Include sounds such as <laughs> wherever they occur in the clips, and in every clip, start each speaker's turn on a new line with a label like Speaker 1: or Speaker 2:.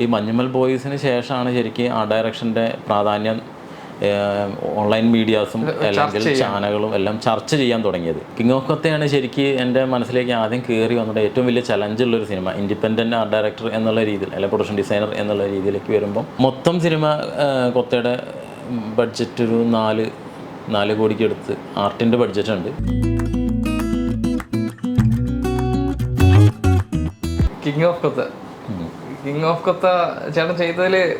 Speaker 1: ഈ മഞ്ഞുമൽ ബോയ്സിന് ശേഷമാണ് ശരിക്കും ആ ഡയറക്ഷന്റെ പ്രാധാന്യം ഓൺലൈൻ മീഡിയാസും അല്ലെങ്കിൽ ചാനലുകളും എല്ലാം ചർച്ച ചെയ്യാൻ തുടങ്ങിയത്. കിങ് ഓഫ് കൊത്തയാണ് ശരിക്കും എന്റെ മനസ്സിലേക്ക് ആദ്യം കയറി വന്നിട്ട് ഏറ്റവും വലിയ ചലഞ്ചുള്ളൊരു സിനിമ ഇൻഡിപെൻഡന്റ് ആർട്ട് ഡയറക്ടർ എന്നുള്ള രീതിയിൽ അല്ലെങ്കിൽ പ്രൊഡക്ഷൻ ഡിസൈനർ എന്നുള്ള രീതിയിലേക്ക് വരുമ്പം മൊത്തം സിനിമ കൊത്തയുടെ ബഡ്ജറ്റ് ഒരു നാല് നാല് കോടിക്ക് എടുത്ത് ആർട്ടിന്റെ ബഡ്ജറ്റ് ഉണ്ട്.
Speaker 2: King of Kotha king of Kotha ചേട്ടൻ ചെയ്തതിൽ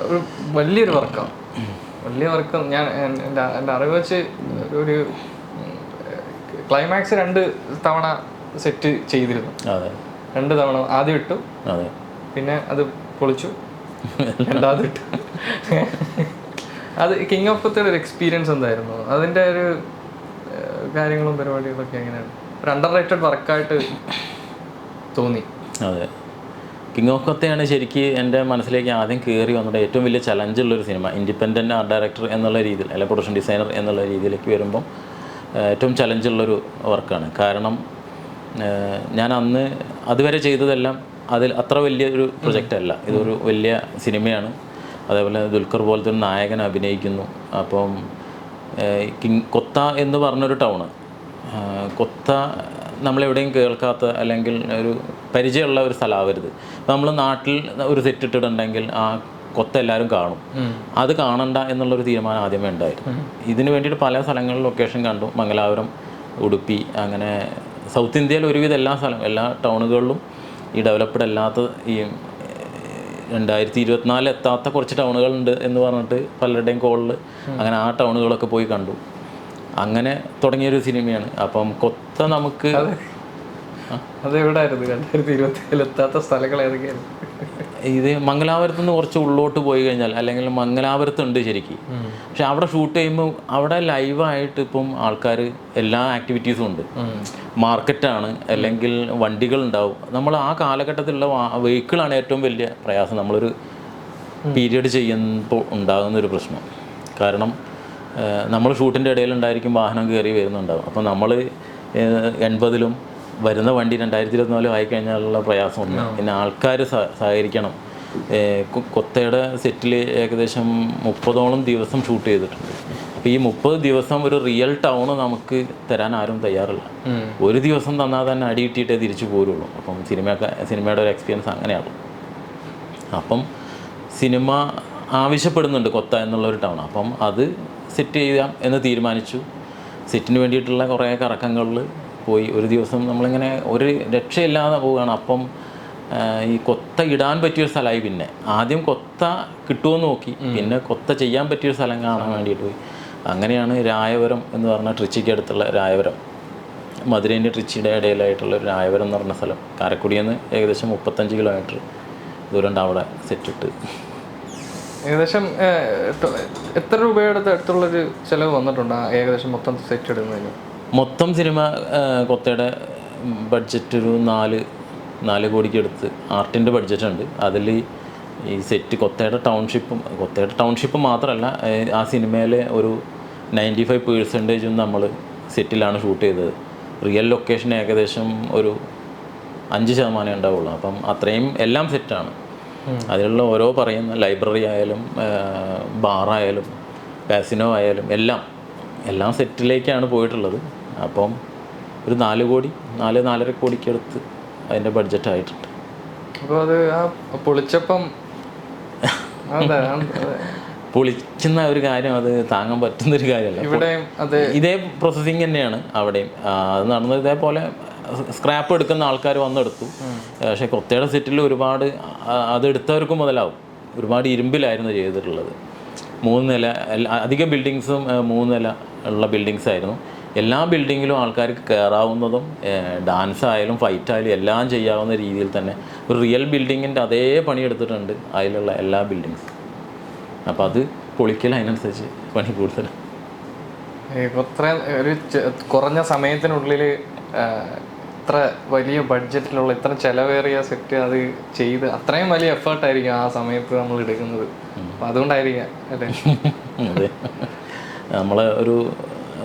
Speaker 2: ഒരു വലിയൊരു വർക്കാണ് വലിയ വർക്ക്. ഞാൻ എൻ- എന്റെ അറിവ് വെച്ച് ഒരു ക്ലൈമാക്സ് രണ്ട് തവണ സെറ്റ് ചെയ്തിരുന്നു. രണ്ട് തവണ ആദ്യം ഇട്ടു. പിന്നെ അത് പൊളിച്ചു. രണ്ടാമത് ഇട്ടു. അത് കിങ് ഓഫ് കൊത്തയുടെ ഒരു എക്സ്പീരിയൻസ് എന്തായിരുന്നു? അതിന്റെ ഒരു കാര്യങ്ങളും പരിപാടികളൊക്കെ എങ്ങനെയാണ്? ഒരു അണ്ടർ റേറ്റഡ് വർക്കായിട്ട് തോന്നി.
Speaker 1: അതെ. കിങ് ഓഫ് കൊത്തയാണ് ശരിക്കും എന്റെ മനസ്സിലേക്ക് ആദ്യം കയറി വന്നിട്ട് ഏറ്റവും വലിയ ചലഞ്ചുള്ളൊരു സിനിമ ഇൻഡിപെൻഡന്റ് ആർട്ട് ഡയറക്ടർ എന്നുള്ള രീതിയിൽ അല്ലെങ്കിൽ പ്രൊഡക്ഷൻ ഡിസൈനർ എന്നുള്ള രീതിയിലേക്ക് വരുമ്പം ഏറ്റവും ചലഞ്ചുള്ളൊരു വർക്കാണ് കാരണം ഞാൻ അന്ന് അതുവരെ ചെയ്തതെല്ലാം അതിൽ അത്ര വലിയൊരു പ്രൊജക്റ്റ് അല്ല. ഇതൊരു വലിയ സിനിമയാണ് അതേപോലെ ദുൽഖർ പോലത്തെ ഒരു നായകൻ അഭിനയിക്കുന്നു. അപ്പം കിങ് കൊത്ത എന്ന് പറഞ്ഞൊരു ടൗണ് ആഹ് കൊത്ത നമ്മളെവിടെയും കേൾക്കാത്ത അല്ലെങ്കിൽ ഒരു പരിചയമുള്ള ഒരു സ്ഥലമാവരുത്. നമ്മൾ നാട്ടിൽ ഒരു സെറ്റ് ഇട്ടിട്ടുണ്ടെങ്കിൽ ആ കൊത്ത എല്ലാവരും കാണും. അത് കാണണ്ട എന്നുള്ളൊരു തീരുമാനം ആദ്യമേ ഉണ്ടായിരുന്നു. ഇതിന് വേണ്ടിയിട്ട് പല സ്ഥലങ്ങളിൽ ലൊക്കേഷൻ കണ്ടു. മംഗലാപുരം ഉടുപ്പി അങ്ങനെ സൗത്ത് ഇന്ത്യയിൽ ഒരുവിധം എല്ലാ സ്ഥലം എല്ലാ ടൗണുകളിലും ഈ ഡെവലപ്ഡ് അല്ലാത്ത ഈ രണ്ടായിരത്തി ഇരുപത്തിനാലിൽ എത്താത്ത കുറച്ച് ടൗണുകളുണ്ട് എന്ന് പറഞ്ഞിട്ട് പലരുടെയും കോളിൽ അങ്ങനെ ആ ടൗണുകളൊക്കെ പോയി കണ്ടു. അങ്ങനെ തുടങ്ങിയൊരു സിനിമയാണ്. അപ്പം കൊത്ത നമുക്ക്
Speaker 2: അത് എവിടായിരുന്നു രണ്ടായിരത്തി ഇരുപത്തി എത്താത്ത സ്ഥലങ്ങൾ ഏതൊക്കെയായിരുന്നു?
Speaker 1: ഇത് മംഗലാപുരത്ത് നിന്ന് കുറച്ച് ഉള്ളോട്ട് പോയി കഴിഞ്ഞാൽ അല്ലെങ്കിൽ മംഗലാപുരത്ത് ഉണ്ട് ശരിക്കും. പക്ഷെ അവിടെ ഷൂട്ട് ചെയ്യുമ്പോൾ അവിടെ ലൈവായിട്ട് ഇപ്പം ആൾക്കാർ എല്ലാ ആക്ടിവിറ്റീസും ഉണ്ട്. മാർക്കറ്റാണ് അല്ലെങ്കിൽ വണ്ടികൾ ഉണ്ടാവും നമ്മൾ ആ കാലഘട്ടത്തിലുള്ള വെഹിക്കിളാണ് ഏറ്റവും വലിയ പ്രയാസം. നമ്മളൊരു പീരിയഡ് ചെയ്യുമ്പോൾ ഉണ്ടാകുന്ന ഒരു പ്രശ്നം. കാരണം നമ്മൾ ഷൂട്ടിന്റെ ഇടയിൽ ഉണ്ടായിരിക്കും വാഹനം കയറി വരുന്നുണ്ടാവും. അപ്പോൾ നമ്മൾ എൺപതിലും വരുന്ന വണ്ടി രണ്ടായിരത്തി ഇരുപത്തിനാലും ആയിക്കഴിഞ്ഞാലുള്ള പ്രയാസം ഒന്ന് പിന്നെ ആൾക്കാർ സഹകരിക്കണം. കൊത്തയുടെ സെറ്റിൽ ഏകദേശം മുപ്പതോളം ദിവസം ഷൂട്ട് ചെയ്തിട്ടുണ്ട്. അപ്പോൾ ഈ മുപ്പത് ദിവസം ഒരു റിയൽ ടൗണ് നമുക്ക് തരാൻ ആരും തയ്യാറില്ല. ഒരു ദിവസം തന്നാൽ തന്നെ അടി കിട്ടിയിട്ടേ തിരിച്ചു പോരുള്ളൂ. അപ്പം സിനിമ സിനിമയുടെ ഒരു എക്സ്പീരിയൻസ് അങ്ങനെയാണ്. അപ്പം സിനിമ ആവശ്യപ്പെടുന്നുണ്ട് കൊത്ത എന്നുള്ളൊരു ടൗൺ. അപ്പം അത് സെറ്റ് ചെയ്യാം എന്ന് തീരുമാനിച്ചു. സെറ്റിന് വേണ്ടിയിട്ടുള്ള കുറേ കറക്കങ്ങളിൽ പോയി. ഒരു ദിവസം നമ്മളിങ്ങനെ ഒരു രക്ഷയില്ലാതെ പോവുകയാണ്. അപ്പം ഈ കൊത്ത ഇടാൻ പറ്റിയൊരു സ്ഥലമായി പിന്നെ. ആദ്യം കൊത്ത കിട്ടുമെന്ന് നോക്കി. പിന്നെ കൊത്ത ചെയ്യാൻ പറ്റിയൊരു സ്ഥലം കാണാൻ വേണ്ടിയിട്ട് പോയി. അങ്ങനെയാണ് രായവരം എന്ന് പറഞ്ഞ ട്രിച്ചിക്ക് അടുത്തുള്ള രായവരം. മധുരേന്റെ ട്രിച്ചിയുടെ ഇടയിലായിട്ടുള്ള ഒരു രായവരം എന്ന് പറഞ്ഞ സ്ഥലം. കാരക്കുടിയിൽ നിന്ന് ഏകദേശം മുപ്പത്തഞ്ച് കിലോമീറ്റർ ദൂരം അവിടെ സെറ്റിട്ട്.
Speaker 2: ഏകദേശം എത്ര രൂപയുടെ അടുത്തുള്ളൊരു ചിലവ് വന്നിട്ടുണ്ട് ഏകദേശം മൊത്തം സെറ്റ് ഇടുന്നതിന്?
Speaker 1: മൊത്തം സിനിമ കൊത്തയുടെ ബഡ്ജറ്റ് ഒരു നാല് നാല് കോടിക്ക് അടുത്ത്. ആർട്ടിന്റെ ബഡ്ജറ്റ് ഉണ്ട്. അതിൽ ഈ സെറ്റ് കൊത്തയുടെ ടൗൺഷിപ്പും കൊത്തയുടെ ടൗൺഷിപ്പ് മാത്രമല്ല ആ സിനിമയിലെ ഒരു നയന്റി ഫൈവ് പേഴ്സന്റേജും നമ്മൾ സെറ്റിലാണ് ഷൂട്ട് ചെയ്തത്. റിയൽ ലൊക്കേഷൻ ഏകദേശം ഒരു അഞ്ച് ശതമാനം ഉണ്ടാവുള്ളൂ. അപ്പം അത്രയും എല്ലാം സെറ്റാണ് അതിലുള്ള ഓരോ പറയുന്ന ലൈബ്രറി ആയാലും ബാറായാലും കാസിനോ ആയാലും എല്ലാം എല്ലാം സെറ്റിലേക്കാണ് പോയിട്ടുള്ളത്. അപ്പം ഒരു നാല് കോടി നാല് നാലര കോടിക്ക് അടുത്ത് അതിന്റെ ബഡ്ജറ്റ് ആയിട്ടുണ്ട്.
Speaker 2: അപ്പോൾ അത് ആ പൊളിച്ചപ്പം.
Speaker 1: പൊളിക്കുന്ന ഒരു കാര്യം അത് താങ്ങാൻ പറ്റുന്ന ഒരു കാര്യമല്ല
Speaker 2: ഇവിടെയും അത്.
Speaker 1: ഇതേ പ്രോസസ്സിങ് തന്നെയാണ് അവിടെയും. അത് നടന്നത് ഇതേപോലെ സ്ക്രാപ്പ് എടുക്കുന്ന ആൾക്കാർ വന്നെടുത്തു. പക്ഷേ കൊത്തയുടെ സെറ്റിൽ ഒരുപാട് അതെടുത്തവർക്കും മുതലാവും. ഒരുപാട് ഇരുമ്പിലായിരുന്നു ചെയ്തിട്ടുള്ളത്. മൂന്ന് നില അധികം അധിക ബിൽഡിങ്സും മൂന്ന് നില ഉള്ള ബിൽഡിങ്സ് ആയിരുന്നു. എല്ലാ ബിൽഡിങ്ങിലും ആൾക്കാർക്ക് കയറാവുന്നതും ഡാൻസ് ആയാലും ഫൈറ്റ് ആയാലും എല്ലാം ചെയ്യാവുന്ന രീതിയിൽ തന്നെ ഒരു റിയൽ ബിൽഡിങ്ങിന്റെ അതേ പണിയെടുത്തിട്ടുണ്ട് അതിലുള്ള എല്ലാ ബിൽഡിങ്സ് അപ്പോൾ അത് പൊളിക്കൽ അതിനനുസരിച്ച് പണി കൂടുതലാണ്
Speaker 2: ഇത്ര ഒരു കുറഞ്ഞ സമയത്തിനുള്ളിൽ ഇത്ര വലിയ ബഡ്ജറ്റിലുള്ള ഇത്ര ചിലവേറിയ സെറ്റ് അത് ചെയ്ത് അത്രയും വലിയ എഫേർട്ടായിരിക്കും ആ സമയത്ത് നമ്മൾ എടുക്കുന്നത്. അപ്പം അതുകൊണ്ടായിരിക്കാം അല്ലേ? <laughs>
Speaker 1: അതെ. നമ്മൾ ഒരു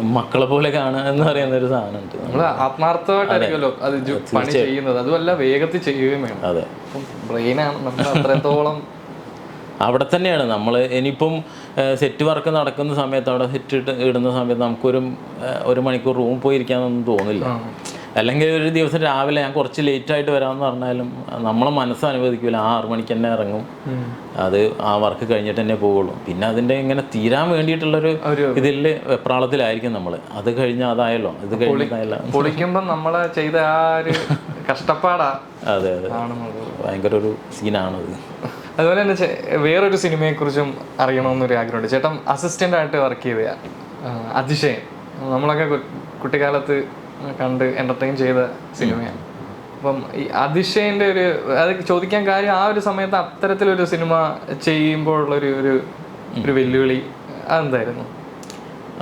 Speaker 1: മക്കളെ പോലെ കാണുക എന്ന് പറയുന്ന ഒരു സാധനമുണ്ട്.
Speaker 2: നമ്മൾ ആത്മാർത്ഥമായിട്ടായിരിക്കുമല്ലോ അത് പണി ചെയ്യുന്നത്. അതുമല്ല വേഗത്തിൽ ചെയ്യുകയും വേണം.
Speaker 1: അതെ.
Speaker 2: ബ്രെയിനാണ് നമ്മൾ അത്രത്തോളം
Speaker 1: അവിടെ തന്നെയാണ്. നമ്മൾ ഇനിയിപ്പം സെറ്റ് വർക്ക് നടക്കുന്ന സമയത്ത് അവിടെ സെറ്റ് ഇട്ട് ഇടുന്ന സമയത്ത് നമുക്കൊരു ഒരു മണിക്കൂർ റൂം പോയിരിക്കാന്നൊന്നും തോന്നില്ല. അല്ലെങ്കിൽ ഒരു ദിവസം രാവിലെ ഞാൻ കുറച്ച് ലേറ്റ് ആയിട്ട് വരാമെന്ന് പറഞ്ഞാലും നമ്മളെ മനസ്സ് അനുവദിക്കില്ല ആ ആറു മണിക്ക് തന്നെ ഇറങ്ങും. അത് ആ വർക്ക് കഴിഞ്ഞിട്ട് തന്നെ പോവുള്ളൂ പിന്നെ അതിന്റെ ഇങ്ങനെ തീരാൻ വേണ്ടിയിട്ടുള്ളൊരു ഇതിൽ വെപ്രാളത്തിലായിരിക്കും നമ്മൾ അത് കഴിഞ്ഞാൽ അതായല്ലോ. ഇത് കഴിഞ്ഞതായല്ലോ
Speaker 2: പൊളിക്കുമ്പോൾ നമ്മൾ ചെയ്ത ആ ഒരു <laughs> കഷ്ടപ്പാടാ.
Speaker 1: അതെ അതെ. ഭയങ്കര ഒരു സീനാണത്.
Speaker 2: അതുപോലെ തന്നെ വേറൊരു സിനിമയെക്കുറിച്ചും അറിയണമെന്നൊരു ആഗ്രഹമുണ്ട്. ചേട്ടൻ അസിസ്റ്റന്റ് ആയിട്ട് വർക്ക് ചെയ്തയാ. അതിശയം. നമ്മളൊക്കെ കുട്ടിക്കാലത്ത് കണ്ട് എന്റർടൈൻ ചെയ്ത സിനിമയാണ്. അപ്പം ഈ അതിശയന്റെ ഒരു അത് ചോദിക്കാൻ കാര്യം ആ ഒരു സമയത്ത് അത്തരത്തിലൊരു സിനിമ ചെയ്യുമ്പോഴുള്ളൊരു ഒരു ഒരു വെല്ലുവിളി അതെന്തായിരുന്നു?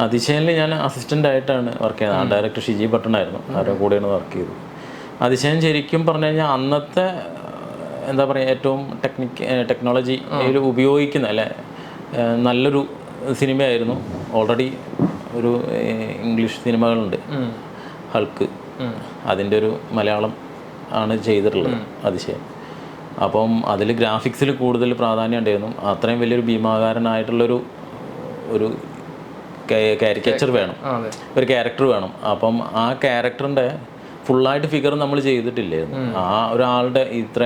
Speaker 1: അതിശയനിൽ ഞാൻ അസിസ്റ്റന്റ് ആയിട്ടാണ് വർക്ക് ചെയ്യുന്നത് ആ ഡയറക്ടർ ഷിജി ഭട്ടനായിരുന്നു. അവരുടെ കൂടെയാണ് വർക്ക് ചെയ്തത്. അതിശയൻ ശരിക്കും പറഞ്ഞു കഴിഞ്ഞാൽ അന്നത്തെ എന്താ പറയുക ഏറ്റവും ടെക്നിക്ക് ടെക്നോളജി ഉപയോഗിക്കുന്ന അല്ലെ നല്ലൊരു സിനിമയായിരുന്നു. ഓൾറെഡി ഒരു ഇംഗ്ലീഷ് സിനിമകളുണ്ട്. ഹൾക്ക് അതിന്റെ ഒരു മലയാളം ആണ് ചെയ്തിട്ടുള്ളത്. അതിശയം. അപ്പം അതിൽ ഗ്രാഫിക്സിൽ കൂടുതൽ പ്രാധാന്യം ഉണ്ടായിരുന്നു. അത്രയും വലിയൊരു ഭീമാകാരനായിട്ടുള്ളൊരു ഒരു കാരിക്കേച്ചർ വേണം. ഒരു ക്യാരക്ടർ വേണം. അപ്പം ആ ക്യാരക്ടറിന്റെ ഫുള്ളായിട്ട് ഫിഗർ നമ്മൾ ചെയ്തിട്ടില്ലായിരുന്നു. ആ ഒരാളുടെ ഇത്ര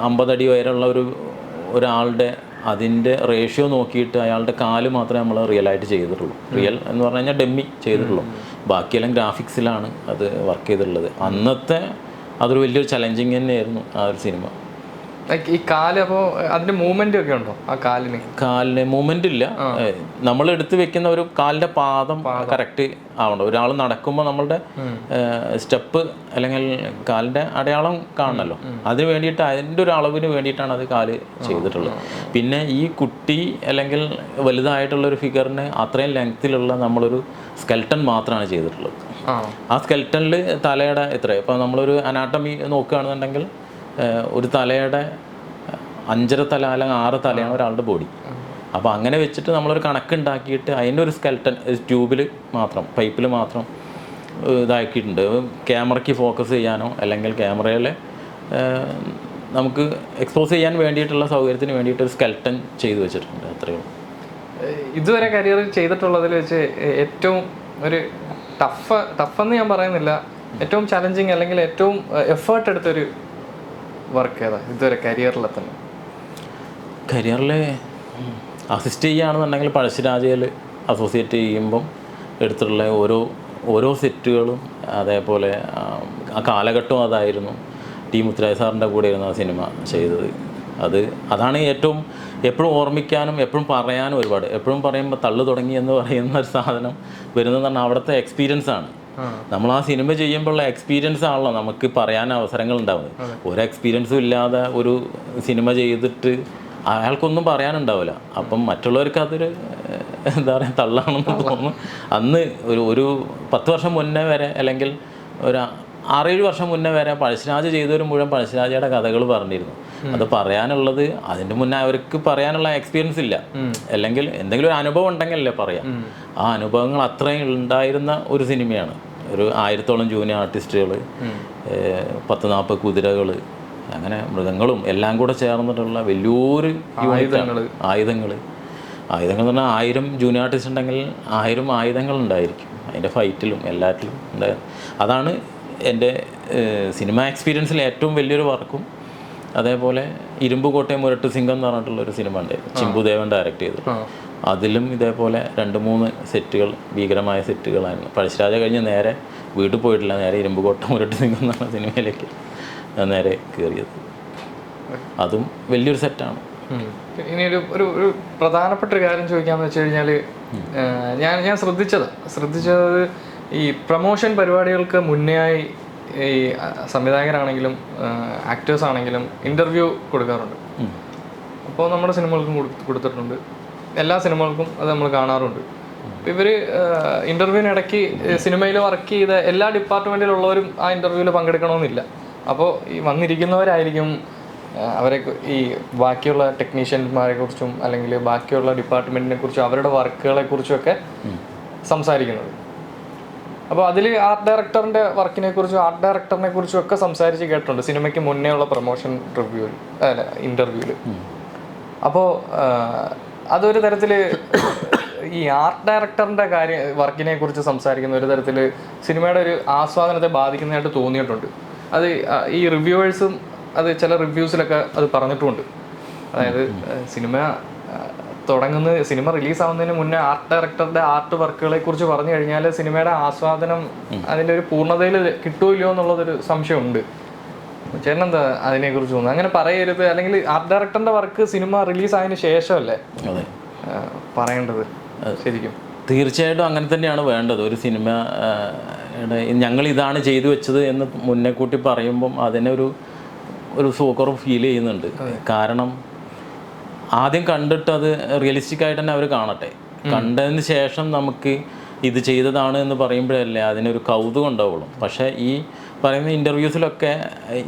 Speaker 1: അമ്പതടി വരെയുള്ള ഒരു ഒരാളുടെ അതിന്റെ റേഷ്യോ നോക്കിയിട്ട് അയാളുടെ കാൽ മാത്രമേ നമ്മൾ റിയൽ ആയിട്ട് ചെയ്തിട്ടുള്ളൂ. റിയൽ എന്ന് പറഞ്ഞു കഴിഞ്ഞാൽ ഡെമ്മി ചെയ്തിട്ടുള്ളൂ. ബാക്കിയെല്ലാം ഗ്രാഫിക്സിലാണ് അത് വർക്ക് ചെയ്തിട്ടുള്ളത്. അന്നത്തെ അതൊരു വലിയൊരു ചലഞ്ചിങ് തന്നെയായിരുന്നു ആ ഒരു സിനിമ
Speaker 2: ഈ കാൽ അപ്പോ അതിന്റെ മൂവ്മെന്റ് ഒക്കെ ഉണ്ടോ? ആ കാലിന്?
Speaker 1: കാലിന് മൂവ്മെന്റ് ഇല്ല. നമ്മൾ എടുത്ത് വെക്കുന്ന ഒരു കാലിന്റെ പാദം കറക്റ്റ് ആവണം. ഒരാൾ നടക്കുമ്പോൾ നമ്മളുടെ സ്റ്റെപ്പ് അല്ലെങ്കിൽ കാലിന്റെ അടയാളം കാണണല്ലോ. അതിന് വേണ്ടിയിട്ട് അതിന്റെ ഒരു അളവിന് വേണ്ടിയിട്ടാണ് അത് കാൽ ചെയ്തിട്ടുള്ളത്. പിന്നെ ഈ കുട്ടി അല്ലെങ്കിൽ വലുതായിട്ടുള്ള ഒരു ഫിഗറിന് അത്രയും ലെങ്ത്തിലുള്ള നമ്മളൊരു സ്കെൽട്ടൺ മാത്രമാണ് ചെയ്തിട്ടുള്ളത്.
Speaker 2: ആ.
Speaker 1: സ്കെൽട്ടണിൽ തലയുടെ എത്ര ഇപ്പൊ നമ്മളൊരു അനാട്ടമി നോക്കുകയാണെന്നുണ്ടെങ്കിൽ ഒരു തലയുടെ അഞ്ചര തല അല്ലെങ്കിൽ ആറ് തലയാണ് ഒരാളുടെ ബോഡി അപ്പോൾ അങ്ങനെ വെച്ചിട്ട് നമ്മളൊരു കണക്കുണ്ടാക്കിയിട്ട് അതിന്റെ ഒരു സ്കെൽട്ടൺ ട്യൂബിൽ മാത്രം പൈപ്പിൽ മാത്രം ഇതാക്കിയിട്ടുണ്ട്. ക്യാമറയ്ക്ക് ഫോക്കസ് ചെയ്യാനോ അല്ലെങ്കിൽ ക്യാമറയിൽ നമുക്ക് എക്സ്പോസ് ചെയ്യാൻ വേണ്ടിയിട്ടുള്ള സൗകര്യത്തിന് വേണ്ടിയിട്ട് ഒരു സ്കെൽട്ടൺ ചെയ്തു വെച്ചിട്ടുണ്ട്. അത്രയേ ഉള്ളൂ.
Speaker 2: ഇതുവരെ കരിയറിൽ ചെയ്തിട്ടുള്ളതിൽ വെച്ച് ഏറ്റവും ഒരു ടഫ് ടഫെന്ന് ഞാൻ പറയുന്നില്ല. ഏറ്റവും ചലഞ്ചിങ് അല്ലെങ്കിൽ ഏറ്റവും എഫേർട്ട് എടുത്തൊരു വർക്ക് ചെയ്താൽ ഇതുവരെ കരിയറിലെ തന്നെ.
Speaker 1: കരിയറിൽ അസിസ്റ്റ് ചെയ്യുകയാണെന്നുണ്ടെങ്കിൽ പഴശ്ശിരാജയിൽ അസോസിയേറ്റ് ചെയ്യുമ്പം എടുത്തിട്ടുള്ള ഓരോ ഓരോ സെറ്റുകളും അതേപോലെ ആ, കാലഘട്ടവും അതായിരുന്നു. ടി മുത്തുരാജ് സാറിന്റെ കൂടെ ഇരുന്ന ആ സിനിമ ചെയ്തത്. അത് അതാണ് ഏറ്റവും എപ്പോഴും ഓർമ്മിക്കാനും എപ്പോഴും പറയാനും ഒരുപാട്. എപ്പോഴും പറയുമ്പോൾ തള്ളു തുടങ്ങി എന്ന് പറയുന്ന ഒരു സാധനം വരുന്നത് പറഞ്ഞാൽ അവിടുത്തെ എക്സ്പീരിയൻസ് ആണ്. നമ്മൾ ആ സിനിമ ചെയ്യുമ്പോഴുള്ള എക്സ്പീരിയൻസ് ആണല്ലോ നമുക്ക് പറയാൻ അവസരങ്ങൾ ഉണ്ടാവുന്നത്. ഒരു എക്സ്പീരിയൻസും ഇല്ലാതെ ഒരു സിനിമ ചെയ്തിട്ട് അയാൾക്കൊന്നും പറയാനുണ്ടാവില്ല. അപ്പം മറ്റുള്ളവർക്ക് അതൊരു എന്താ പറയുക തള്ളാണെന്ന് തോന്നുന്നു അന്ന് ഒരു ഒരു പത്ത് വർഷം മുന്നേ വരെ അല്ലെങ്കിൽ ഒരു ആറേഴ് വർഷം മുന്നേ വരെ പഴശ്ശിരാജ് ചെയ്തൊരു മുഴുവൻ പഴശ്ശിരാജയുടെ കഥകൾ പറഞ്ഞിരുന്നു. അത് പറയാനുള്ളത് അതിന്റെ മുന്നേ അവർക്ക് പറയാനുള്ള എക്സ്പീരിയൻസ് ഇല്ല. അല്ലെങ്കിൽ എന്തെങ്കിലും ഒരു അനുഭവം ഉണ്ടെങ്കിലല്ലേ പറയാം. ആ അനുഭവങ്ങൾ അത്രയും ഉണ്ടായിരുന്ന ഒരു സിനിമയാണ്. ഒരു ആയിരത്തോളം ജൂനിയർ ആർട്ടിസ്റ്റുകൾ പത്ത് നാൽപ്പത് കുതിരകൾ അങ്ങനെ മൃഗങ്ങളും എല്ലാം കൂടെ ചേർന്നിട്ടുള്ള വലിയൊരു ആയുധങ്ങൾ ആയുധങ്ങൾ ആയുധങ്ങൾ എന്ന് പറഞ്ഞാൽ ആയിരം ജൂനിയർ ആർട്ടിസ്റ്റ് ഉണ്ടെങ്കിൽ ആയിരം ആയുധങ്ങൾ ഉണ്ടായിരിക്കും. അതിന്റെ ഫൈറ്റിലും എല്ലാറ്റിലും ഉണ്ടായിരുന്നു അതാണ് എന്റെ സിനിമ എക്സ്പീരിയൻസിൽ ഏറ്റവും വലിയൊരു വർക്കും. അതേപോലെ ഇരുമ്പ് കോട്ടയം മുരട്ട് സിംഗം എന്ന് പറഞ്ഞിട്ടുള്ള ഒരു സിനിമ ഉണ്ടായിരുന്നു ചിമ്പുദേവൻ ഡയറക്റ്റ് ചെയ്തത്. അതിലും ഇതേപോലെ രണ്ട് മൂന്ന് സെറ്റുകൾ ഭീകരമായ സെറ്റുകളായിരുന്നു. പഴശ്ശിരാജ കഴിഞ്ഞ് നേരെ വീട്ടിൽ പോയിട്ടില്ല. നേരെ ഇരുമ്പ് കോട്ടം ഉരുട്ട് എന്ന് സിനിമയിലേക്ക് ഞാൻ നേരെ കയറിയത്. അതും വലിയൊരു സെറ്റാണ്.
Speaker 2: ഇനി ഒരു ഒരു ഒരു പ്രധാനപ്പെട്ട ഒരു കാര്യം ചോദിക്കാന്ന് വെച്ച് കഴിഞ്ഞാൽ ഞാൻ ഞാൻ ശ്രദ്ധിച്ചത്. ശ്രദ്ധിച്ചത് ഈ പ്രൊമോഷൻ പരിപാടികൾക്ക് മുന്നേ ആയി ഈ സംവിധായകരാണെങ്കിലും ആക്ടേഴ്സ് ആണെങ്കിലും ഇന്റർവ്യൂ കൊടുക്കാറുണ്ട്. അപ്പോൾ നമ്മുടെ സിനിമകൾക്കും കൊടുത്തിട്ടുണ്ട്. എല്ലാ സിനിമകൾക്കും അത് നമ്മൾ കാണാറുണ്ട്. ഇവർ ഇന്റർവ്യൂവിന് ഇടയ്ക്ക് സിനിമയിൽ വർക്ക് ചെയ്ത എല്ലാ ഡിപ്പാർട്ട്മെന്റിലുള്ളവരും ആ ഇന്റർവ്യൂവിൽ പങ്കെടുക്കണമെന്നില്ല. അപ്പോൾ ഈ വന്നിരിക്കുന്നവരായിരിക്കും അവരെ ഈ ബാക്കിയുള്ള ടെക്നീഷ്യന്മാരെ കുറിച്ചും അല്ലെങ്കിൽ ബാക്കിയുള്ള ഡിപ്പാർട്ട്മെന്റിനെ കുറിച്ചും അവരുടെ വർക്കുകളെ കുറിച്ചും ഒക്കെ സംസാരിക്കുന്നത്. അപ്പോൾ അതിൽ ആർട്ട് ഡയറക്ടറിന്റെ വർക്കിനെ കുറിച്ചും ആർട്ട് ഡയറക്ടറിനെ കുറിച്ചും ഒക്കെ സംസാരിച്ച് കേട്ടിട്ടുണ്ട്. സിനിമയ്ക്ക് മുന്നേ ഉള്ള പ്രൊമോഷൻ റിവ്യൂ അല്ല ഇന്റർവ്യൂവിൽ അപ്പോൾ അതൊരു തരത്തിൽ ഈ ആർട്ട് ഡയറക്ടറിന്റെ കാര്യം വർക്കിനെ കുറിച്ച് സംസാരിക്കുന്ന ഒരു തരത്തിൽ സിനിമയുടെ ഒരു ആസ്വാദനത്തെ ബാധിക്കുന്നതായിട്ട് തോന്നിയിട്ടുണ്ട്. അത് ഈ റിവ്യൂവേഴ്സും അത് ചില റിവ്യൂസിലൊക്കെ അത് പറഞ്ഞിട്ടുമുണ്ട് അതായത് സിനിമ തുടങ്ങുന്ന തുടങ്ങുന്നത് സിനിമ റിലീസാവുന്നതിന് മുന്നേ ആർട്ട് ഡയറക്ടറുടെ ആർട്ട് വർക്കുകളെ കുറിച്ച് പറഞ്ഞു കഴിഞ്ഞാൽ സിനിമയുടെ ആസ്വാദനം അതിന്റെ ഒരു പൂർണതയിൽ കിട്ടൂല്ലോ എന്നുള്ളതൊരു സംശയമുണ്ട്. ചേട്ടൻ എന്താ അതിനെ കുറിച്ച് തോന്നുന്നത് അങ്ങനെ പറയരുത്. അല്ലെങ്കിൽ ആർട്ട് ഡയറക്ടറിന്റെ വർക്ക് സിനിമ റിലീസ് ആയതിന് ശേഷമല്ലേ?
Speaker 1: അതെ.
Speaker 2: പറയേണ്ടത്. ശരിക്കും.
Speaker 1: തീർച്ചയായിട്ടും അങ്ങനെ തന്നെയാണ് വേണ്ടത്. ഒരു സിനിമ ഞങ്ങൾ ഇതാണ് ചെയ്തു വെച്ചത് എന്ന് മുന്നേ കൂട്ടി പറയുമ്പം അതിനൊരു ഒരു സൂക്കറും ഫീൽ ചെയ്യുന്നുണ്ട്. കാരണം ആദ്യം കണ്ടിട്ട് അത് റിയലിസ്റ്റിക് ആയിട്ട് തന്നെ അവർ കാണട്ടെ. കണ്ടതിന് ശേഷം നമുക്ക് ഇത് ചെയ്തതാണ് എന്ന് പറയുമ്പോഴല്ലേ അതിനൊരു കൗതുകം ഉണ്ടാവുള്ളൂ. പക്ഷേ ഈ പറയുന്ന ഇന്റർവ്യൂസിലൊക്കെ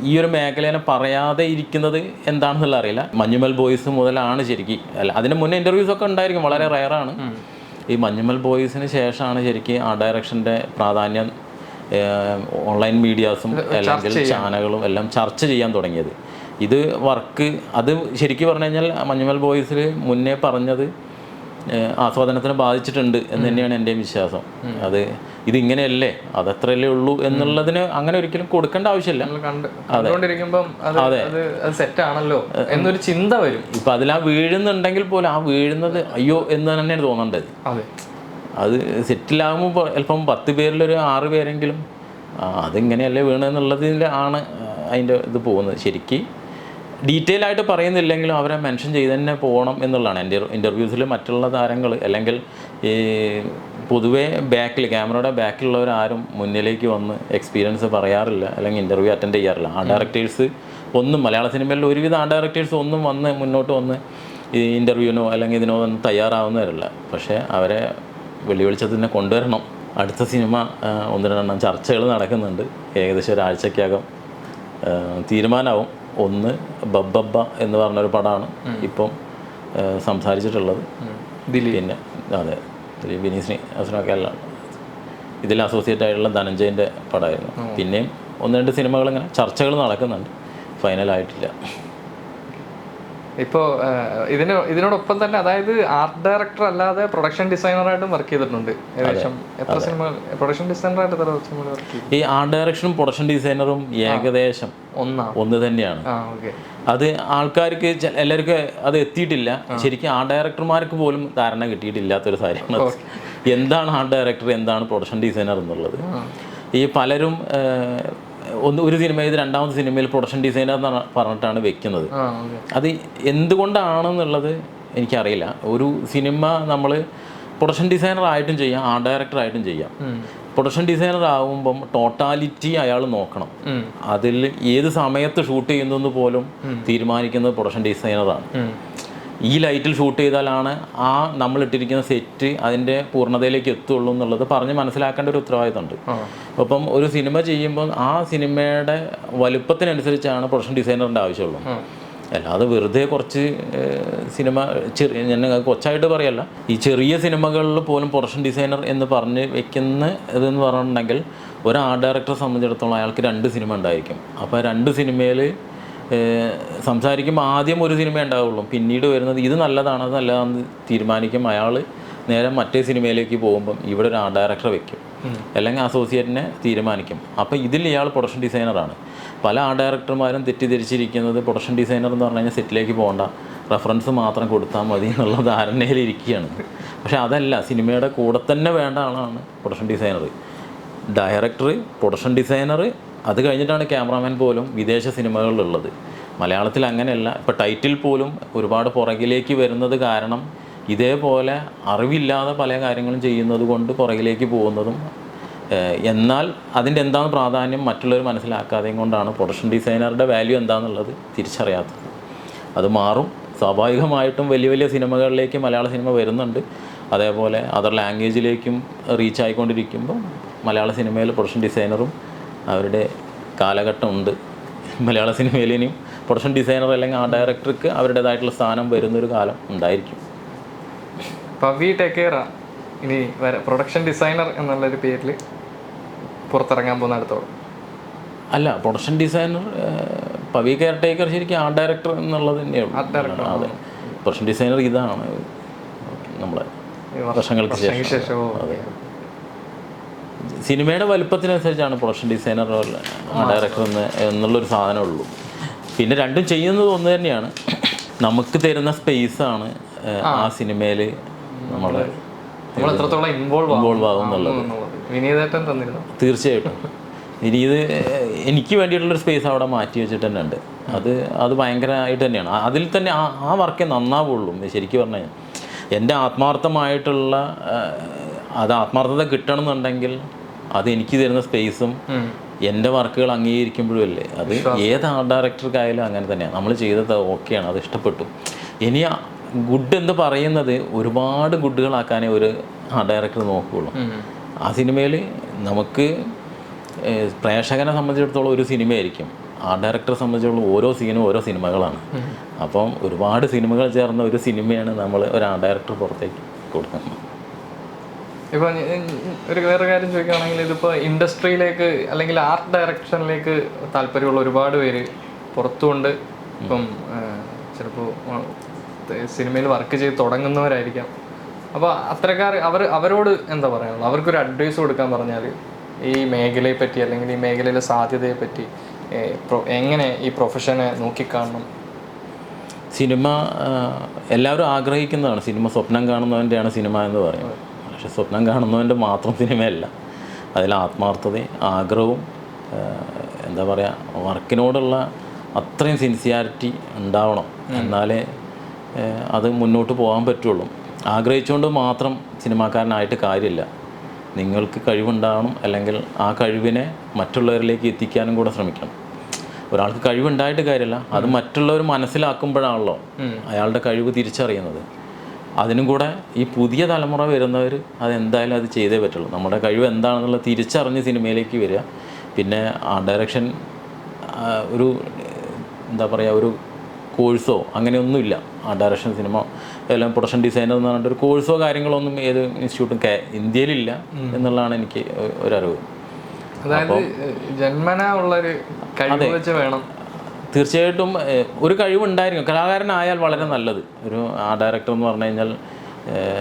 Speaker 1: ഈ ഒരു മേഖലേനെ പറയാതെ ഇരിക്കുന്നത് എന്താണെന്നുള്ള അറിയില്ല. മഞ്ഞുമൽ ബോയ്സ് മുതലാണ് ശരിക്കും. അല്ല അതിന് മുന്നേ ഇന്റർവ്യൂസ് ഒക്കെ ഉണ്ടായിരിക്കും വളരെ റയറാണ് ഈ മഞ്ഞുമൽ ബോയ്സിന് ശേഷമാണ് ശരിക്കും ആ ഡയറക്ഷന്റെ പ്രാധാന്യം ഓൺലൈൻ മീഡിയാസും അല്ലെങ്കിൽ ചാനലുകളും എല്ലാം ചർച്ച ചെയ്യാൻ തുടങ്ങിയത്. ഇത് വർക്ക് അത് ശരിക്കും പറഞ്ഞു കഴിഞ്ഞാൽ മഞ്ഞുമൽ ബോയ്സിൽ മുന്നേ പറഞ്ഞത് ആസ്വാദനത്തിനെ ബാധിച്ചിട്ടുണ്ട് എന്ന് തന്നെയാണ് എന്റെ വിശ്വാസം. അത് ഇതിങ്ങനെയല്ലേ? അതത്രയല്ലേ ഉള്ളൂ എന്നുള്ളതിന് അങ്ങനെ ഒരിക്കലും കൊടുക്കേണ്ട ആവശ്യമില്ല.
Speaker 2: അത്. അത് അത്. സെറ്റ് ആണല്ലോ എന്നൊരു ചിന്ത വരും.
Speaker 1: ഇപ്പം അതിൽ ആ വീഴുന്നുണ്ടെങ്കിൽ പോലും ആ വീഴുന്നത് അയ്യോ എന്ന് തന്നെയാണ് തോന്നേണ്ടത്.
Speaker 2: അതെ.
Speaker 1: സെറ്റിലാകുമ്പോൾ ചിലപ്പം പത്ത് പേരിലൊരു ആറ് പേരെങ്കിലും അതിങ്ങനെയല്ലേ വീണെന്നുള്ളതിൽ ആണ് അതിന്റെ ഇത് പോകുന്നത്. ശരിക്ക് ഡീറ്റെയിൽ ആയിട്ട് പറയുന്നില്ലെങ്കിലും അവരെ മെൻഷൻ ചെയ്ത് തന്നെ പോകണം എന്നുള്ളതാണ്. എന്റെ ഇന്റർവ്യൂസിൽ മറ്റുള്ള താരങ്ങൾ അല്ലെങ്കിൽ ഈ പൊതുവേ ബാക്കിൽ ക്യാമറയുടെ ബാക്കിലുള്ളവരാരും മുന്നിലേക്ക് വന്ന് എക്സ്പീരിയൻസ് പറയാറില്ല അല്ലെങ്കിൽ ഇന്റർവ്യൂ അറ്റൻഡ് ചെയ്യാറില്ല. ആ ഡയറക്ടേഴ്സ് ഒന്നും മലയാള സിനിമയിൽ ഒരുവിധ ആ ഡയറക്ടേഴ്സ് ഒന്നും വന്ന് മുന്നോട്ട് വന്ന് ഈ ഇന്റർവ്യൂവിനോ അല്ലെങ്കിൽ ഇതിനോ ഒന്നും തയ്യാറാവുന്നവരല്ല. പക്ഷേ അവരെ വെള്ളി വെളിച്ചത്തിന് കൊണ്ടുവരണം. അടുത്ത സിനിമ ഒന്ന് രണ്ടെണ്ണം ചർച്ചകൾ നടക്കുന്നുണ്ട്. ഏകദേശം ഒരാഴ്ചക്കകം തീരുമാനമാവും ഒന്ന് ബബ്ബബ്ബ എന്ന് പറഞ്ഞൊരു പടമാണ് ഇപ്പം സംസാരിച്ചിട്ടുള്ളത്. പിന്നെ അതെ ദിലീപ് വിനീത് അസുനൊക്കെ എല്ലാം. ഇതിൽ അസോസിയേറ്റ് ആയിട്ടുള്ള ധനഞ്ജയന്റെ പടമായിരുന്നു പിന്നെയും ഒന്ന് രണ്ട് സിനിമകൾ ഇങ്ങനെ ചർച്ചകൾ നടക്കുന്നുണ്ട്. ഫൈനലായിട്ടില്ല
Speaker 2: ഇപ്പോൾ ഇതിന് ഇതിനോടൊപ്പം തന്നെ അതായത് ആർട്ട് ഡയറക്ടർ അല്ലാതെ പ്രൊഡക്ഷൻ ഡിസൈനറായിട്ടും വർക്ക് ചെയ്തിട്ടുണ്ട്. ഏകദേശം എത്ര സിനിമ പ്രൊഡക്ഷൻ ഡിസൈനറായിട്ട് എത്ര സിനിമകൾ വർക്ക് ചെയ്തു?
Speaker 1: ഈ ആർട്ട് ഡയറക്ഷനും പ്രൊഡക്ഷൻ ഡിസൈനറും ഏകദേശം
Speaker 2: ഒന്നാ.
Speaker 1: ഒന്ന് തന്നെയാണ്. അത് ആൾക്കാർക്ക് എല്ലാവർക്കും അത് എത്തിയിട്ടില്ല. ശരിക്കും ആർട്ട് ഡയറക്ടർമാർക്ക് പോലും ധാരണ കിട്ടിയിട്ടില്ലാത്തൊരു കാര്യമാണ് എന്താണ് ആർട്ട് ഡയറക്ടർ എന്താണ് പ്രൊഡക്ഷൻ ഡിസൈനർ എന്നുള്ളത്. ഈ പലരും ഒന്ന് ഒരു സിനിമയിൽ രണ്ടാമത്തെ സിനിമയിൽ പ്രൊഡക്ഷൻ ഡിസൈനർ എന്ന് പറഞ്ഞിട്ടാണ് വെക്കുന്നത്. അത് എന്തുകൊണ്ടാണെന്നുള്ളത് എനിക്കറിയില്ല. ഒരു സിനിമ നമ്മൾ പ്രൊഡക്ഷൻ ഡിസൈനർ ആയിട്ടും ചെയ്യാം ആർട്ട് ഡയറക്ടർ ആയിട്ടും ചെയ്യാം. പ്രൊഡക്ഷൻ ഡിസൈനർ ആകുമ്പം ടോട്ടാലിറ്റി അയാൾ നോക്കണം. അതിൽ ഏത് സമയത്ത് ഷൂട്ട് ചെയ്യുന്നു പോലും തീരുമാനിക്കുന്നത് പ്രൊഡക്ഷൻ ഡിസൈനറാണ് ഈ ലൈറ്റിൽ ഷൂട്ട് ചെയ്താലാണ് ആ നമ്മൾ ഇട്ടിരിക്കുന്ന സെറ്റ് അതിന്റെ പൂർണതയിലേക്ക് എത്തുള്ളൂ എന്നുള്ളത് പറഞ്ഞ് മനസ്സിലാക്കേണ്ട ഒരു ഉത്തരവാദിത്തമുണ്ട്. അപ്പം ഒരു സിനിമ ചെയ്യുമ്പോൾ ആ സിനിമയുടെ വലുപ്പത്തിനനുസരിച്ചാണ് പ്രൊഡക്ഷൻ ഡിസൈനറിന്റെ ആവശ്യമുള്ളൂ. അല്ലാതെ വെറുതെ കുറച്ച് സിനിമ ചെറിയ ഞാൻ കൊച്ചായിട്ട് പറയല്ല. ഈ ചെറിയ സിനിമകളിൽ പോലും പ്രൊഡക്ഷൻ ഡിസൈനർ എന്ന് പറഞ്ഞ് വെക്കുന്ന ഇതെന്ന് പറഞ്ഞിട്ടുണ്ടെങ്കിൽ ഒരു ആർട്ട് ഡയറക്ടറെ സംബന്ധിച്ചിടത്തോളം അയാൾക്ക് രണ്ട് സിനിമ ഉണ്ടായിരിക്കും. അപ്പോൾ രണ്ട് സിനിമയിൽ സംസാരിക്കുമ്പോൾ ആദ്യം ഒരു സിനിമ ഉണ്ടാവുള്ളൂ. പിന്നീട് വരുന്നത് ഇത് നല്ലതാണ് അത് നല്ലതാണെന്ന് തീരുമാനിക്കും അയാൾ നേരെ മറ്റേ സിനിമയിലേക്ക് പോകുമ്പം ഇവിടെ ഒരു ആർട്ട് ഡയറക്ടറെ വെക്കും. അല്ലെങ്കിൽ അസോസിയേറ്റിനെ തീരുമാനിക്കും. അപ്പോൾ ഇതിൽ ഇയാൾ പ്രൊഡക്ഷൻ ഡിസൈനറാണ് പല ആ ഡയറക്ടർമാരും തെറ്റിദ്ധരിച്ചിരിക്കുന്നത് പ്രൊഡക്ഷൻ ഡിസൈനർ എന്ന് പറഞ്ഞു കഴിഞ്ഞാൽ സെറ്റിലേക്ക് പോകണ്ട. റെഫറൻസ് മാത്രം കൊടുത്താൽ മതി എന്നുള്ള ധാരണയിലിരിക്കുകയാണ് പക്ഷേ അതല്ല സിനിമയുടെ കൂടെ തന്നെ വേണ്ട ആളാണ് production designer director production designer അത് കഴിഞ്ഞിട്ടാണ് ക്യാമറാമാൻ പോലും വിദേശ സിനിമകളിലുള്ളത്. മലയാളത്തിൽ അങ്ങനെയല്ല. ഇപ്പോൾ ടൈറ്റിൽ പോലും ഒരുപാട് പുറകിലേക്ക് വരുന്നത് കാരണം ഇതേപോലെ അറിവില്ലാതെ പല കാര്യങ്ങളും ചെയ്യുന്നത് കൊണ്ട് പുറകിലേക്ക് പോകുന്നതും എന്നാൽ അതിന്റെ എന്താണ് പ്രാധാന്യം മറ്റുള്ളവർ മനസ്സിലാക്കാതെയും കൊണ്ടാണ് പ്രൊഡക്ഷൻ ഡിസൈനറുടെ വാല്യൂ എന്താണെന്നുള്ളത് തിരിച്ചറിയാത്തത്. അത് മാറും. സ്വാഭാവികമായിട്ടും വലിയ വലിയ സിനിമകളിലേക്ക് മലയാള സിനിമ വരുന്നുണ്ട്. അതേപോലെ അതർ ലാംഗ്വേജിലേക്കും റീച്ച് ആയിക്കൊണ്ടിരിക്കുമ്പോൾ മലയാള സിനിമയിൽ പ്രൊഡക്ഷൻ ഡിസൈനറും അവരുടെ കാലഘട്ടമുണ്ട്. മലയാള സിനിമയിൽ ഇനിയും പ്രൊഡക്ഷൻ ഡിസൈനർ അല്ലെങ്കിൽ ആ ഡയറക്ടർക്ക് അവരുടേതായിട്ടുള്ള സ്ഥാനം വരുന്നൊരു കാലം ഉണ്ടായിരിക്കും.
Speaker 2: പവി ടെക്കേറ ഇനി പ്രൊഡക്ഷൻ ഡിസൈനർ എന്നുള്ളൊരു പേരിൽ പുറത്തിറങ്ങാൻ പോകുന്ന അടുത്തോളം.
Speaker 1: അല്ല production designer Pavi care taker ശരിക്കും ആർട്ട് ഡയറക്ടർ എന്നുള്ളത്
Speaker 2: director.
Speaker 1: അതെ. പ്രൊഡക്ഷൻ ഡിസൈനർ ഇതാണ്. നമ്മളെ വർഷങ്ങൾക്ക് ശേഷം.
Speaker 2: ഓ,
Speaker 1: സിനിമയുടെ വലുപ്പത്തിനനുസരിച്ചാണ് പ്രൊഡക്ഷൻ ഡിസൈനർ ഡയറക്ടർ എന്ന് എന്നുള്ളൊരു സാധനമുള്ളൂ പിന്നെ രണ്ടും ചെയ്യുന്നത് ഒന്ന് തന്നെയാണ്. നമുക്ക് തരുന്ന സ്പേസാണ് ആ. സിനിമയിൽ നമ്മൾ
Speaker 2: എത്രത്തോളം ഇൻവോൾവ്
Speaker 1: ഇൻവോൾവ് ആകും എന്നുള്ളത്. തീർച്ചയായിട്ടും. ഇനി ഇത് എനിക്ക് വേണ്ടിയിട്ടുള്ളൊരു സ്പേസ് അവിടെ മാറ്റി വെച്ചിട്ട് തന്നെ ഉണ്ട്. അത് അത് ഭയങ്കരമായിട്ട് തന്നെയാണ്. അതിൽ തന്നെ ആ ആ വർക്കേ നന്നാവുള്ളൂ. ശരിക്കും പറഞ്ഞാൽ എന്റെ ആത്മാർത്ഥമായിട്ടുള്ള അത് ആത്മാർത്ഥത കിട്ടണം എന്നുണ്ടെങ്കിൽ അത് എനിക്ക് തരുന്ന സ്പേസും എന്റെ വർക്കുകൾ അംഗീകരിക്കുമ്പോഴും അല്ലേ? അത് ഏത് ആർട്ട് ഡയറക്ടർക്കായാലും അങ്ങനെ തന്നെയാണ് നമ്മൾ ചെയ്തത് ഓക്കെയാണ് അത് ഇഷ്ടപ്പെട്ടു. ഇനി ഗുഡ് എന്ന് പറയുന്നത് ഒരുപാട് ഗുഡുകളാക്കാനേ ഒരു ആർട്ട് ഡയറക്ടർ നോക്കുകയുള്ളൂ. ആ സിനിമയിൽ നമുക്ക് പ്രേക്ഷകനെ സംബന്ധിച്ചിടത്തോളം ഒരു സിനിമയായിരിക്കും. ആ ഡയറക്ടറെ സംബന്ധിച്ചിടത്തോളം ഓരോ സീനും ഓരോ സിനിമകളാണ്. അപ്പം ഒരുപാട് സിനിമകൾ ചേർന്ന ഒരു സിനിമയാണ് നമ്മൾ ഒരു ആ ഡയറക്ടർ പുറത്തേക്ക് കൊടുക്കുന്നത്.
Speaker 2: ഇപ്പൊ ഞ- ഞ- ഒരു വേറെ കാര്യം ചോദിക്കുകയാണെങ്കിൽ ഇതിപ്പോൾ ഇൻഡസ്ട്രിയിലേക്ക് അല്ലെങ്കിൽ ആർട്ട് ഡയറക്ഷനിലേക്ക് താല്പര്യമുള്ള ഒരുപാട് പേര് പുറത്തുകൊണ്ട് ഇപ്പം ചിലപ്പോൾ സിനിമയിൽ വർക്ക് ചെയ്ത് തുടങ്ങുന്നവരായിരിക്കാം. അപ്പോൾ അത്രക്കാർ അവർ അവരോട് എന്താ പറയാനുള്ളത്? അവർക്കൊരു അഡ്വൈസ് കൊടുക്കാൻ പറഞ്ഞാൽ ഈ മേഖലയെ പറ്റി അല്ലെങ്കിൽ ഈ മേഖലയിലെ സാധ്യതയെ പറ്റി എങ്ങനെ ഈ പ്രൊഫഷനെ നോക്കിക്കാണണം?
Speaker 1: സിനിമ എല്ലാവരും ആഗ്രഹിക്കുന്നതാണ്. സിനിമ സ്വപ്നം കാണുന്നവന്റെയാണ് സിനിമ എന്ന് പറയുന്നത്. പക്ഷെ സ്വപ്നം കാണുന്നവന്റെ മാത്രം സിനിമയല്ല. അതിൽ ആത്മാർത്ഥതയും ആഗ്രഹവും എന്താ പറയുക വർക്കിനോടുള്ള അത്രയും സിൻസിയാരിറ്റി ഉണ്ടാവണം. എന്നാലേ അത് മുന്നോട്ട് പോകാൻ പറ്റുള്ളൂ. ആഗ്രഹിച്ചുകൊണ്ട് മാത്രം സിനിമാക്കാരനായിട്ട് കാര്യമില്ല. നിങ്ങൾക്ക് കഴിവുണ്ടാവണം അല്ലെങ്കിൽ ആ കഴിവിനെ മറ്റുള്ളവരിലേക്ക് എത്തിക്കാനും കൂടെ ശ്രമിക്കണം. ഒരാൾക്ക് കഴിവുണ്ടായിട്ട് കാര്യമില്ല. അത് മറ്റുള്ളവർ മനസ്സിലാക്കുമ്പോഴാണല്ലോ അയാളുടെ കഴിവ് തിരിച്ചറിയുന്നത്. അതിനും കൂടെ ഈ പുതിയ തലമുറ വരുന്നവർ അതെന്തായാലും അത് ചെയ്തേ പറ്റുള്ളൂ. നമ്മുടെ കഴിവ് എന്താണെന്നുള്ള തിരിച്ചറിഞ്ഞ് സിനിമയിലേക്ക് വരിക. പിന്നെ ആ ഡയറക്ഷൻ ഒരു എന്താ പറയുക ഒരു കോഴ്സോ അങ്ങനെയൊന്നുമില്ല. ആ ഡയറക്ഷൻ സിനിമ എല്ലാം പ്രൊഡക്ഷൻ ഡിസൈനർ എന്ന് പറഞ്ഞിട്ട് ഒരു കോഴ്സോ കാര്യങ്ങളൊന്നും ഏത് ഇൻസ്റ്റിറ്റ്യൂട്ടും കെ ഇന്ത്യയിലില്ല എന്നുള്ളതാണ് എനിക്ക് ഒരറിവ്.
Speaker 2: അതായത് ജന്മന ഉള്ളൊരു കഴിവ് വെച്ച് വേണം.
Speaker 1: തീർച്ചയായിട്ടും ഒരു കഴിവുണ്ടായിരിക്കും. കലാകാരനായാൽ വളരെ നല്ലത്. ഒരു ആ ഡയറക്ടർ എന്ന് പറഞ്ഞു കഴിഞ്ഞാൽ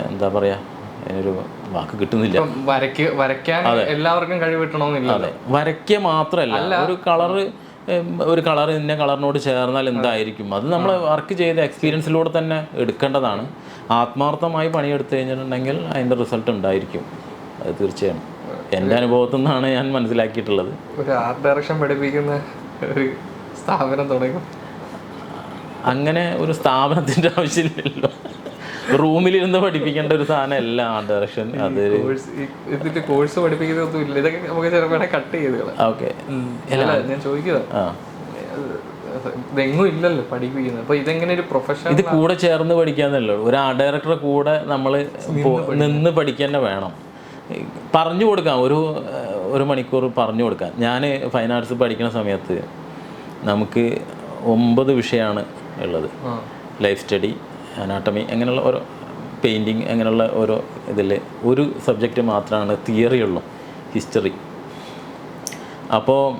Speaker 1: എന്താ പറയുക അതിനൊരു വാക്ക് കിട്ടുന്നില്ല.
Speaker 2: വരയ്ക്ക് വരയ്ക്കാൻ എല്ലാവർക്കും കഴിവ് കിട്ടണമെന്നില്ല
Speaker 1: അതെ. വരയ്ക്കുക മാത്രമല്ല ഒരു കളറ് ഒരു കളർ ഇന്ന കളറിനോട് ചേർന്നാൽ എന്തായിരിക്കും? അത് നമ്മൾ വർക്ക് ചെയ്ത എക്സ്പീരിയൻസിലൂടെ തന്നെ എടുക്കേണ്ടതാണ്. ആത്മാർത്ഥമായി പണിയെടുത്തു കഴിഞ്ഞിട്ടുണ്ടെങ്കിൽ അതിന്റെ റിസൾട്ട് ഉണ്ടായിരിക്കും. അത് തീർച്ചയായും. എന്റെ അനുഭവത്തിൽ നിന്നാണ് ഞാൻ മനസ്സിലാക്കിയിട്ടുള്ളത്.
Speaker 2: ഒരു ആർട്ട് ഡയറക്ഷൻ പഠിപ്പിക്കുന്ന ഒരു സ്ഥാപനം തുടങ്ങും.
Speaker 1: അങ്ങനെ ഒരു സ്ഥാപനത്തിന്റെ ആവശ്യമില്ലല്ലോ. റൂമിലിരുന്ന് പഠിപ്പിക്കേണ്ട ഒരു സാധനമല്ല ആ ഡയറക്ഷൻ അത്
Speaker 2: ഇതിന്റെ കോഴ്സ് പഠിപ്പിക്കുന്നതൊന്നും ഇല്ല. ഇതൊക്കെ നമുക്ക് ചിലപ്പോൾ കട്ട് ചെയ്ത്
Speaker 1: ഓക്കെ
Speaker 2: ഞാൻ ചോദിക്കുക ഇതെങ്ങും ഇല്ലല്ലോ പഠിപ്പിക്കുന്നത്. അപ്പൊ ഇതെങ്ങനെ ഒരു പ്രൊഫഷൻ
Speaker 1: ഇത് കൂടെ ചേർന്ന് പഠിക്കാന്നല്ലോ ഒരു ആർട്ട് ഡയറക്ടറെ കൂടെ നമ്മൾ നിന്ന് പഠിക്കാൻ വേണം. പറഞ്ഞു കൊടുക്കാം. ഒരു ഒരു മണിക്കൂർ പറഞ്ഞു കൊടുക്കാം. ഞാൻ ഫൈൻ ആർട്സ് പഠിക്കുന്ന സമയത്ത് നമുക്ക് ഒമ്പത് വിഷയമാണ് ഉള്ളത്. ലൈഫ് സ്റ്റഡി അനാട്ടമി അങ്ങനെയുള്ള ഓരോ പെയിന്റിങ് അങ്ങനെയുള്ള ഓരോ ഇതിൽ ഒരു സബ്ജക്റ്റ് മാത്രമാണ് തിയറി ഉള്ളൂ ഹിസ്റ്ററി അപ്പോൾ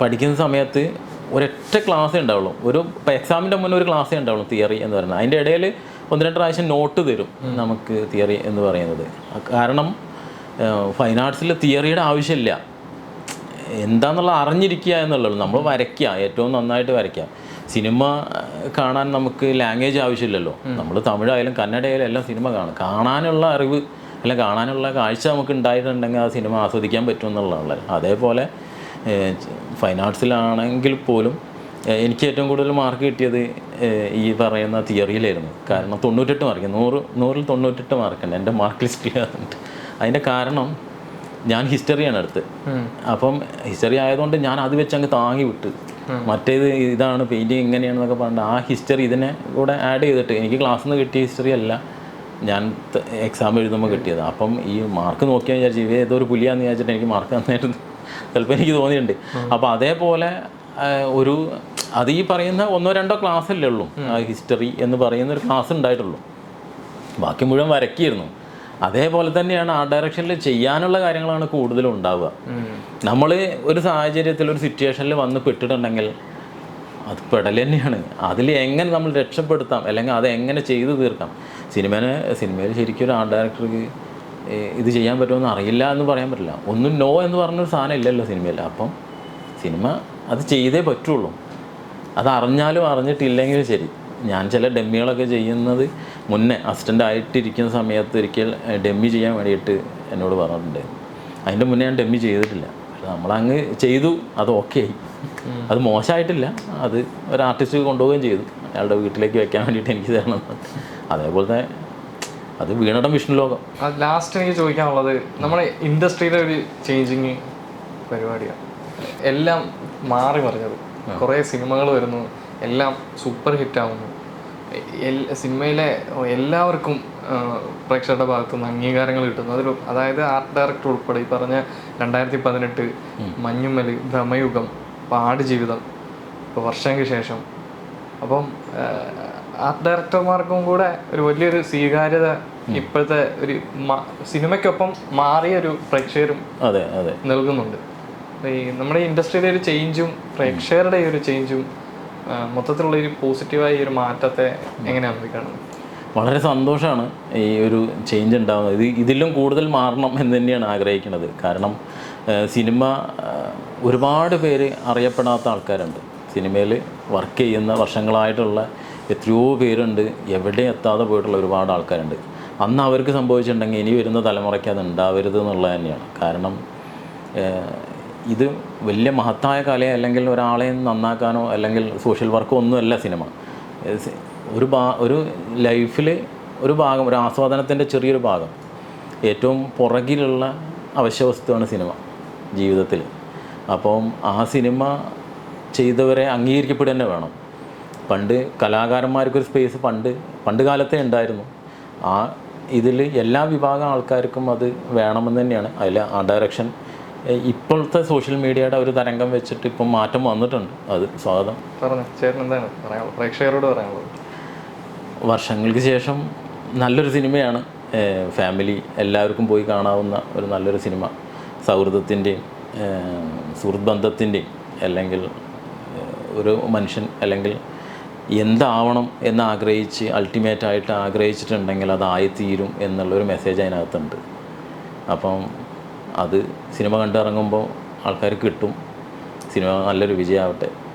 Speaker 1: പഠിക്കുന്ന സമയത്ത് ഒരൊറ്റ ക്ലാസ്സേ ഉണ്ടാവുള്ളൂ. ഒരു എക്സാമിന്റെ മുന്നേ ഒരു ക്ലാസ്സേ ഉണ്ടാവുള്ളൂ തിയറി എന്ന് പറയുന്നത്. അതിന്റെ ഇടയിൽ ഒന്ന് രണ്ട് പ്രാവശ്യം നോട്ട് തരും നമുക്ക് തിയറി എന്ന് പറയുന്നത്. കാരണം ഫൈൻ ആർട്സിൽ തിയറിയുടെ ആവശ്യമില്ല. എന്താന്നുള്ള അറിഞ്ഞിരിക്കുക എന്നുള്ളത് നമ്മൾ വരയ്ക്കുക. ഏറ്റവും നന്നായിട്ട് വരയ്ക്കുക. സിനിമ കാണാൻ നമുക്ക് ലാംഗ്വേജ് ആവശ്യമില്ലല്ലോ. നമ്മൾ തമിഴായാലും കന്നഡയായാലും എല്ലാം സിനിമ കാണും. കാണാനുള്ള അറിവ് അല്ലെങ്കിൽ കാണാനുള്ള കാഴ്ച നമുക്ക് ഉണ്ടായിട്ടുണ്ടെങ്കിൽ ആ സിനിമ ആസ്വദിക്കാൻ പറ്റും എന്നുള്ളതാണ് അതേപോലെ ഫൈൻ ആർട്സിലാണെങ്കിൽ പോലും എനിക്ക് ഏറ്റവും കൂടുതൽ മാർക്ക് കിട്ടിയത് ഈ പറയുന്ന തിയറിയിലായിരുന്നു. കാരണം തൊണ്ണൂറ്റെട്ട് മാർക്ക്. നൂറ് നൂറിൽ തൊണ്ണൂറ്റെട്ട് മാർക്കുണ്ട്. എന്റെ മാർക്ക് ലിസ്റ്റിൽ അതുണ്ട് അതിന്റെ കാരണം ഞാൻ ഹിസ്റ്ററിയാണ് എടുത്ത് അപ്പം ഹിസ്റ്ററി ആയതുകൊണ്ട് ഞാൻ അത് വെച്ച് അങ്ങ് താങ്ങി വിട്ട്. മറ്റേത് ഇതാണ് പെയിന്റിങ് എങ്ങനെയാണെന്നൊക്കെ പറഞ്ഞിട്ട് ആ ഹിസ്റ്ററി ഇതിനെ കൂടെ ആഡ് ചെയ്തിട്ട് എനിക്ക് ക്ലാസ്സിൽ നിന്ന് കിട്ടിയ ഹിസ്റ്ററി അല്ല ഞാൻ എക്സാം എഴുതുമ്പോൾ കിട്ടിയത്. അപ്പം ഈ മാർക്ക് നോക്കിയാൽ വിചാരിച്ചു ഇവ ഏതോ ഒരു പുലിയാന്ന് വിചാരിച്ചിട്ട് എനിക്ക് മാർക്ക് നന്നായിട്ട് ചിലപ്പോൾ എനിക്ക് തോന്നിയിട്ടുണ്ട്. അപ്പോൾ അതേപോലെ ഒരു അത് ഈ പറയുന്ന ഒന്നോ രണ്ടോ ക്ലാസ് അല്ലേ ഉള്ളൂ. ഹിസ്റ്ററി എന്ന് പറയുന്ന ഒരു ക്ലാസ് ഉണ്ടായിട്ടുള്ളൂ. ബാക്കി മുഴുവൻ വരയ്ക്കായിരുന്നു അതേപോലെ തന്നെയാണ് ആ ഡയറക്ഷനിൽ ചെയ്യാനുള്ള കാര്യങ്ങളാണ് കൂടുതലും ഉണ്ടാവുക. നമ്മൾ ഒരു സാഹചര്യത്തിൽ ഒരു സിറ്റുവേഷനിൽ വന്ന് പെട്ടിട്ടുണ്ടെങ്കിൽ അത് പെടൽ തന്നെയാണ്. അതിൽ എങ്ങനെ നമ്മൾ രക്ഷപ്പെടുത്താം അല്ലെങ്കിൽ അത് എങ്ങനെ ചെയ്തു തീർക്കാം? സിനിമനെ സിനിമയിൽ ശരിക്കും ഒരു ആർട്ട് ഡയറക്ടർക്ക് ഇത് ചെയ്യാൻ പറ്റുമെന്ന് അറിയില്ല എന്ന് പറയാൻ പറ്റില്ല. ഒന്നും നോ എന്ന് പറഞ്ഞൊരു സാധനം ഇല്ലല്ലോ സിനിമയിൽ അപ്പം സിനിമ അത് ചെയ്തേ പറ്റുള്ളൂ. അത് അറിഞ്ഞാലും അറിഞ്ഞിട്ടില്ലെങ്കിലും ശരി. ഞാൻ ചില ഡെമ്മികളൊക്കെ ചെയ്യുന്നത് മുന്നേ അസിസ്റ്റന്റ് ആയിട്ടിരിക്കുന്ന സമയത്ത് ഒരിക്കൽ ഡെമ്മി ചെയ്യാൻ വേണ്ടിയിട്ട് എന്നോട് പറഞ്ഞിട്ടുണ്ട്. അതിന്റെ മുന്നേ ഞാൻ ഡെമ്മി ചെയ്തിട്ടില്ല. നമ്മളങ്ങ് ചെയ്തു അത് ഓക്കെ ആയി. അത് മോശമായിട്ടില്ല. അത് ഒരു ആർട്ടിസ്റ്റ് കൊണ്ടുപോവുകയും ചെയ്തു. അയാളുടെ വീട്ടിലേക്ക് വെക്കാൻ വേണ്ടിയിട്ട് എനിക്ക് തരണം. അതേപോലത്തെ അത് വീണടം വിഷ്ണു ലോകം.
Speaker 2: ലാസ്റ്റ് എനിക്ക് ചോദിക്കാനുള്ളത് നമ്മുടെ ഇൻഡസ്ട്രിയിലെ ഒരു ചേഞ്ചിങ് പരിപാടിയാണ് എല്ലാം മാറി മറിഞ്ഞത്. കുറേ സിനിമകൾ വരുന്നു. എല്ലാം സൂപ്പർ ഹിറ്റ് ആവുന്നു. സിനിമയിലെ എല്ലാവർക്കും പ്രേക്ഷകരുടെ ഭാഗത്തു നിന്ന് അംഗീകാരങ്ങൾ കിട്ടുന്നു. അതൊരു അതായത് ആർട്ട് ഡയറക്ടർ ഉൾപ്പെടെ ഈ പറഞ്ഞ രണ്ടായിരത്തി പതിനെട്ട് മഞ്ഞുമൽ ഭ്രമയുഗം പാടുജീവിതം ഇപ്പോൾ വർഷങ്ങൾക്ക് ശേഷം. അപ്പം ആർട്ട് ഡയറക്ടർമാർക്കും കൂടെ ഒരു വലിയൊരു സ്വീകാര്യത ഇപ്പോഴത്തെ ഒരു സിനിമയ്ക്കൊപ്പം മാറിയ ഒരു പ്രേക്ഷകരും നൽകുന്നുണ്ട്. ഈ നമ്മുടെ ഇൻഡസ്ട്രിയിലെ ഒരു ചേഞ്ചും പ്രേക്ഷകരുടെ ഒരു ചേഞ്ചും മൊത്തത്തിലുള്ള ഒരു പോസിറ്റീവായ ഒരു മാറ്റത്തെ എങ്ങനെയാണ് കാണുന്നത്
Speaker 1: വളരെ സന്തോഷമാണ് ഈ ഒരു ചേഞ്ച് ഉണ്ടാകുന്നത് ഇത് ഇതിലും കൂടുതൽ മാറണം എന്ന് തന്നെയാണ് ആഗ്രഹിക്കുന്നത്. കാരണം സിനിമ ഒരുപാട് പേര് അറിയപ്പെടാത്ത ആൾക്കാരുണ്ട്. സിനിമയിൽ വർക്ക് ചെയ്യുന്ന വർഷങ്ങളായിട്ടുള്ള എത്രയോ പേരുണ്ട്. എവിടെ എത്താതെ പോയിട്ടുള്ള ഒരുപാട് ആൾക്കാരുണ്ട്. അന്ന് അവർക്ക് സംഭവിച്ചിട്ടുണ്ടെങ്കിൽ ഇനി വരുന്ന തലമുറയ്ക്ക് അത് ഉണ്ടാവരുത് എന്നുള്ളത് തന്നെയാണ്. കാരണം ഇത് വലിയ മഹത്തായ കലയെ അല്ലെങ്കിൽ ഒരാളെ നന്നാക്കാനോ അല്ലെങ്കിൽ സോഷ്യൽ വർക്കോ ഒന്നുമല്ല സിനിമ. ഒരു ഭാ ഒരു ലൈഫിൽ ഒരു ഭാഗം ഒരു ആസ്വാദനത്തിന്റെ ചെറിയൊരു ഭാഗം. ഏറ്റവും പുറകിലുള്ള അവശ്യ വസ്തുവാണ് സിനിമ ജീവിതത്തിൽ. അപ്പം ആ സിനിമ ചെയ്തവരെ അംഗീകരിക്കപ്പെടുക തന്നെ വേണം. പണ്ട് കലാകാരന്മാർക്കൊരു സ്പേസ് പണ്ട് പണ്ട് കാലത്തേ ഉണ്ടായിരുന്നു. ആ ഇതിൽ എല്ലാ വിഭാഗം ആൾക്കാർക്കും അത് വേണമെന്ന് തന്നെയാണ്. അതിൽ ആ ഡയറക്ഷൻ ഇപ്പോഴത്തെ സോഷ്യൽ മീഡിയയുടെ ഒരു തരംഗം വെച്ചിട്ട് ഇപ്പം മാറ്റം വന്നിട്ടുണ്ട്. അത് സ്വാഗതം.
Speaker 2: പറഞ്ഞു ചേട്ടൻ എന്താണ് പറയാനുള്ളത്? പ്രേക്ഷകരോട് പറയാനുള്ളത്.
Speaker 1: വർഷങ്ങൾക്ക് ശേഷം നല്ലൊരു സിനിമയാണ്. ഫാമിലി എല്ലാവർക്കും പോയി കാണാവുന്ന ഒരു നല്ലൊരു സിനിമ. സൗഹൃദത്തിന്റെയും സുഹൃത്ത് ബന്ധത്തിന്റെയും അല്ലെങ്കിൽ ഒരു മനുഷ്യൻ അല്ലെങ്കിൽ എന്താവണം എന്ന് ആഗ്രഹിച്ച് അൾട്ടിമേറ്റായിട്ട് ആഗ്രഹിച്ചിട്ടുണ്ടെങ്കിൽ അതായിത്തീരും എന്നുള്ളൊരു മെസ്സേജ് അതിനകത്തുണ്ട്. അപ്പം അത് സിനിമ കണ്ടിറങ്ങുമ്പോൾ ആൾക്കാർ കിട്ടും. സിനിമ നല്ലൊരു വിജയമാവട്ടെ.